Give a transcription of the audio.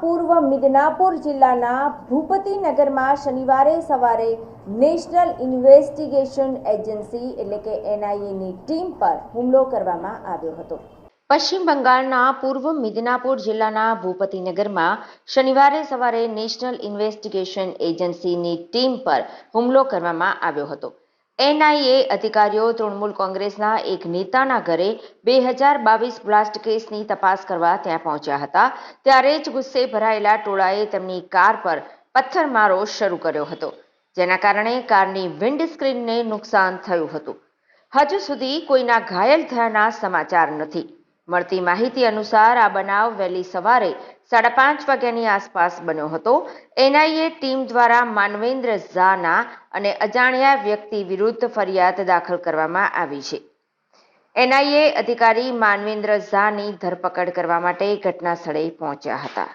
પૂર્વ મિદનાપુર જિલ્લાના ભૂપતિનગરમાં શનિવારે સવારે નેશનલ ઇન્વેસ્ટિગેશન એજન્સી એટલે કે એનઆઈએની ટીમ પર હુમલો કરવામાં આવ્યો હતો. પશ્ચિમ બંગાળના પૂર્વ મિદનાપુર જિલ્લાના ભૂપતિનગરમાં શનિવારે સવારે નેશનલ ઇન્વેસ્ટિગેશન એજન્સીની ટીમ પર હુમલો કરવામાં આવ્યો હતો. એનઆઈએ અધિકારીઓ તૃણમૂલ કોંગ્રેસના એક નેતાના ઘરે બે હજાર બાવીસ બ્લાસ્ટ કેસની તપાસ કરવા ત્યાં પહોંચ્યા હતા. ત્યારે જ ગુસ્સે ભરાયેલા ટોળાએ તેમની કાર પર પથ્થરમારો શરૂ કર્યો હતો, જેના કારણે કારની વિન્ડ સ્ક્રીનને નુકસાન થયું હતું. હજુ સુધી કોઈના ઘાયલ થયાના સમાચાર નથી. મળતી માહિતી અનુસાર આ બનાવ વહેલી સવારે સાડા પાંચ વાગ્યાની આસપાસ બન્યો હતો. એનઆઈએ ટીમ દ્વારા માનવેન્દ્ર ઝાના અને અજાણ્યા વ્યક્તિ વિરુદ્ધ ફરિયાદ દાખલ કરવામાં આવી છે. એનઆઈએ અધિકારી માનવેન્દ્ર ઝાની ધરપકડ કરવા માટે ઘટના સ્થળે પહોંચ્યા હતા.